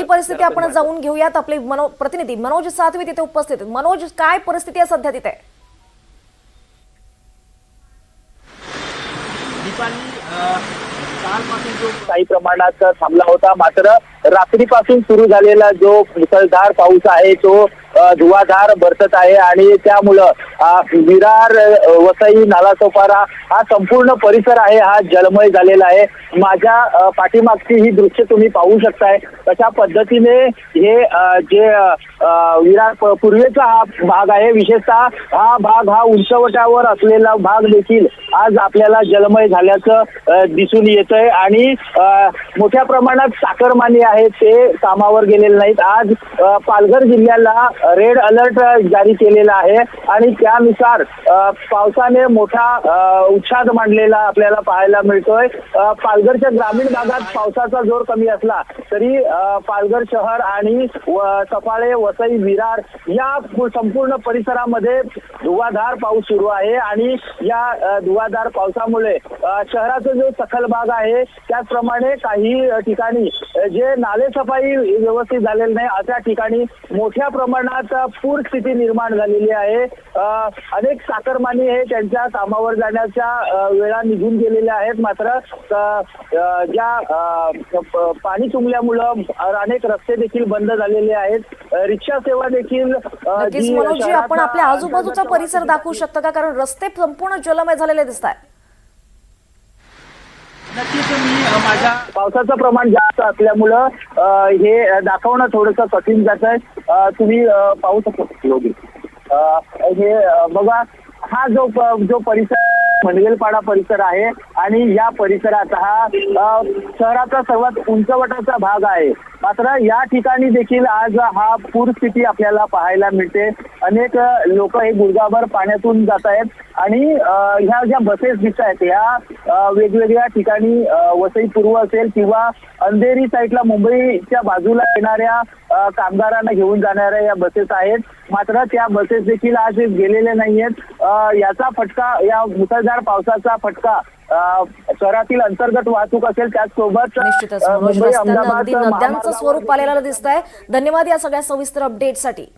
ही परिस्थिती आपण जाऊन घेऊयात आपले मनो प्रतिनिधी मनोज सातवी तिथे उपस्थित आहेत. मनोज काय परिस्थिती आहे सध्या तिथे कालपासून जो काही प्रमाणात थांबला होता मात्र रात्रीपासून सुरू झालेला जो मुसळधार पाऊस आहे तो धुवाधार बरसत आहे आणि त्यामुळं विरार वसई नालासोपारा हा संपूर्ण परिसर आहे हा जलमय झालेला आहे. माझ्या पाठीमागची ही दृश्य तुम्ही पाहू शकताय. कशा पद्धतीने हे जे विरार पूर्वेचा हा भाग आहे विशेषतः हा भाग हा उंचवटावर असलेला भाग देखील आज आपल्याला जलमय झाल्याचं दिसून येतंय. आणि मोठ्या प्रमाणात चाकरमानी आहेत ते कामावर गेलेले नाहीत. आज पालघर जिल्ह्याला रेड अलर्ट जारी केलेला आहे. आणि त्यानुसार पावसाने मोठा उच्छाद मांडलेला आपल्याला पाहायला मिळतोय. पालघरच्या ग्रामीण भागात पावसाचा जोर कमी असला तरी पालघर शहर आणि सफाळे वसई विरार या संपूर्ण परिसरामध्ये धुवाधार पाऊस सुरू आहे. आणि या धुवाधार पावसामुळे शहराचा जो सखल भाग आहे त्याचप्रमाणे काही ठिकाणी जे नाले सफाई व्यवस्थित झालेले नाही अशा ठिकाणी मोठ्या प्रमाणात अ, पूर स्थिती निर्माण झालेली आहे. अनेक साखरमानी हे त्यांच्या कामावर जाण्याच्या वेळा निघून गेलेल्या आहेत. मात्र ज्या पाणी तुंबल्यामुळं अनेक रस्ते देखील बंद झालेले आहेत. रिक्षा सेवा देखील आपण आपल्या आजूबाजूचा परिसर दाखवू शकता का? कारण रस्ते संपूर्ण जलमय झालेले दिसत आहेत नक्कीच मी अ, माझ्या पावसाचं प्रमाण जास्त असल्यामुळं अ, हे दाखवणं थोडंसं कठीण जात आहे. तुम्ही पाहू शकता. हे बघा हा जो जो परिसर पनवेलपाडा परिसर आहे आणि या परिसरात हा शहराचा सर्वात उंचवटाचा भाग आहे. मात्र या ठिकाणी देखील आज हा पूरस्थिती आपल्याला पाहायला मिळते. अनेक लोक हे गुडगाभर पाण्यातून जात आहेत आणि ह्या ज्या बसेस दिसत आहेत ह्या वेगवेगळ्या ठिकाणी वसई पूर्व असेल किंवा अंधेरी साईडला मुंबईच्या बाजूला येणाऱ्या कामगारांना घेऊन जाणाऱ्या या बसेस आहेत. मात्र त्या बसेस देखील आज गेलेल्या नाहीयेत. आहेत याचा फटका या मुसळधार पावसाचा फटका शहरातील अंतर्गत वाहतूक असेल त्याचसोबत निश्चितच अगदी नद्यांचं स्वरूप आलेलं दिसत आहे धन्यवाद या सगळ्या सविस्तर अपडेटसाठी